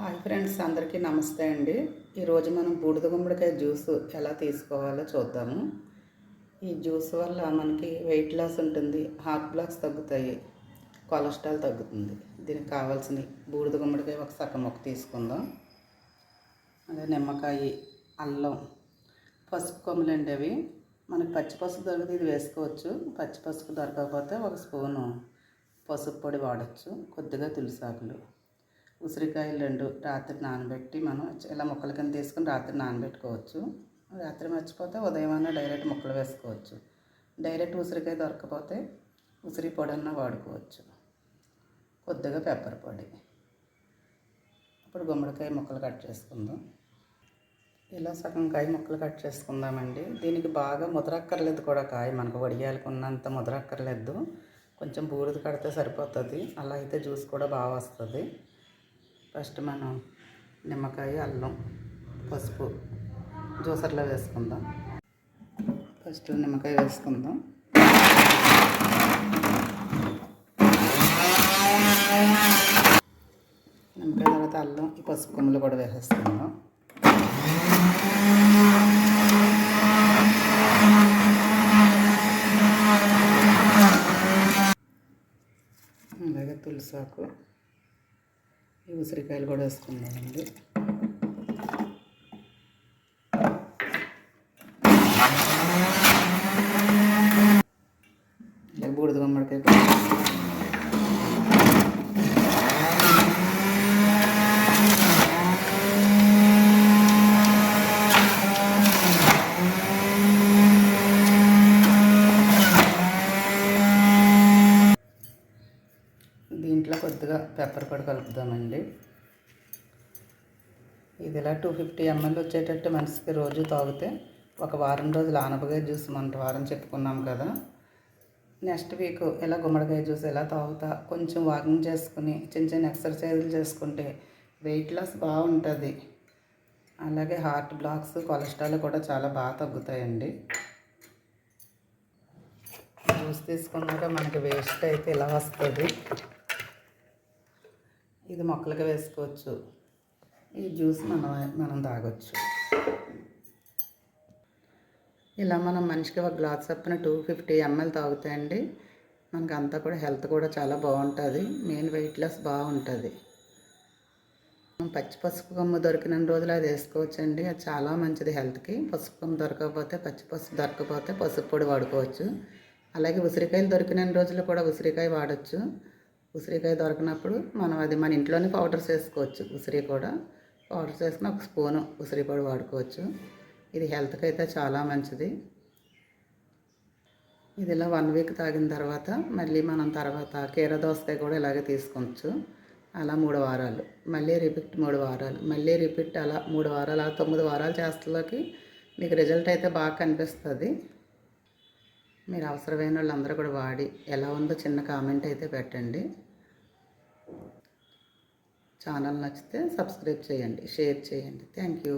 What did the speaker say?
Hi friends అందరికీ నమస్తే అండి. ఈరోజు మనం బూడిద గుమ్మడికాయ జ్యూస్ ఎలా తీసుకోవాలో చూద్దాము. ఈ జ్యూస్ వల్ల మనకి వెయిట్ లాస్ ఉంటుంది హార్ట్ బ్లాక్స్ తగ్గుతాయి కొలెస్ట్రాల్ తగ్గుతుంది. దీనికి కావాల్సిన బూడిద గుమ్మడికాయ ఒక సగం ఒక తీసుకుందాం. అదే నిమ్మకాయ అల్లం పసుపు కొమ్మలండి అవి. మనకి పచ్చి పసుపు దొరికితే ఇది వేసుకోవచ్చు. పచ్చి పసుపు దొరకకపోతే ఒక స్పూను పసుపు పొడి వాడచ్చు కొద్దిగా తులసాకులు. ఉసిరికాయలు రెండు రాత్రి నానబెట్టి మనం ఇలా ముక్కల కింద తీసుకుని రాత్రి నానబెట్టుకోవచ్చు. రాత్రి మర్చిపోతే ఉదయం డైరెక్ట్ ముక్కలు వేసుకోవచ్చు. డైరెక్ట్ ఉసిరికాయ దొరకకపోతే ఉసిరి పొడి అన్న వాడుకోవచ్చు. కొద్దిగా పెప్పర్ పొడి. ఇప్పుడు గుమ్మడికాయ ముక్కలు కట్ చేసుకుందాం. ఇలా సగం కాయ ముక్కలు కట్ చేసుకుందామండి. దీనికి బాగా ముదరక్కర్లేదు కూడా కాయ. మనకు వడియాలకున్నంత ముదరక్కర్లేదు. కొంచెం బూడిద కడితే సరిపోతుంది. అలా అయితే జ్యూస్ కూడా బాగా వస్తుంది. ఫస్ట్ మనం నిమ్మకాయ అల్లం పసుపు జ్యూసర్లో వేసుకుందాం. ఫస్ట్ నిమ్మకాయ వేసుకుందాం. నిమ్మకాయ తర్వాత అల్లం ఈ పసుపు కొమ్మలు కూడా వేసేసుకుందాం. అలాగే తులసాకు ఈ ఉసిరికాయలు కూడా వేసుకుందామండి ఇలా బూడిద గుమ్మడికాయ కూడా దీంట్లో కొద్దిగా పెప్పర్ పొడి కలుపుదామండి. ఇది ఇలా టూ ఫిఫ్టీ ఎంఎల్ వచ్చేటట్టు మనిషికి రోజు తాగితే ఒక వారం రోజులు ఆనపకాయ జ్యూస్ మన వారం చెప్పుకున్నాం కదా. నెక్స్ట్ వీక్ ఇలా గుమ్మడికాయ జ్యూస్ ఎలా తాగుతా కొంచెం వాకింగ్ చేసుకుని చిన్న చిన్న ఎక్సర్సైజులు చేసుకుంటే వెయిట్ లాస్ బాగుంటుంది. అలాగే హార్ట్ బ్లాక్స్ కొలెస్ట్రాల్ కూడా చాలా బాగా తగ్గుతాయండి. జ్యూస్ తీసుకున్నాక మనకి వేస్ట్ అయితే ఇలా వస్తుంది. ఇది మొక్కలకి వేసుకోవచ్చు. ఈ జ్యూస్ మనం మనం తాగొచ్చు. ఇలా మనం మనిషికి ఒక గ్లాస్ చొప్పున టూ ఫిఫ్టీ ఎంఎల్ తాగుతాయండి మనకి అంతా కూడా హెల్త్ కూడా చాలా బాగుంటుంది. మెయిన్ వెయిట్ లాస్ బాగుంటుంది పచ్చి పసుపు కొమ్మ దొరికిన రోజులు అది వేసుకోవచ్చండి. అది చాలా మంచిది హెల్త్కి. పసుపు కొమ్మ దొరకకపోతే పచ్చి పసుపు దొరకకపోతే పసుపు పొడి వాడుకోవచ్చు. అలాగే ఉసిరికాయలు దొరికిన రోజులు కూడా ఉసిరికాయ వాడచ్చు. ఉసిరికాయ దొరికినప్పుడు మనం అది మన ఇంట్లోనే పౌడర్స్ వేసుకోవచ్చు. ఉసిరి కూడా పౌడర్స్ వేసుకుని ఒక స్పూను ఉసిరి పొడి వాడుకోవచ్చు. ఇది హెల్త్కి అయితే చాలా మంచిది. ఇది ఇలా వన్ వీక్ తాగిన తర్వాత మళ్ళీ మనం తర్వాత కీర దోసకాయ కూడా ఇలాగే తీసుకోవచ్చు. అలా మూడు వారాలు. మళ్ళీ రిపీట్ మూడు వారాలు. మళ్ళీ రిపీట్ అలా మూడు వారాలు అలా తొమ్మిది వారాలు చేస్తలోకి మీకు రిజల్ట్ అయితే బాగా కనిపిస్తుంది. మీరు అవసరమైన వాళ్ళందరూ కూడా వాడి ఎలా ఉందో చిన్న కామెంట్ అయితే పెట్టండి. ఛానల్ నచ్చితే సబ్స్క్రైబ్ చేయండి షేర్ చేయండి. Thank you.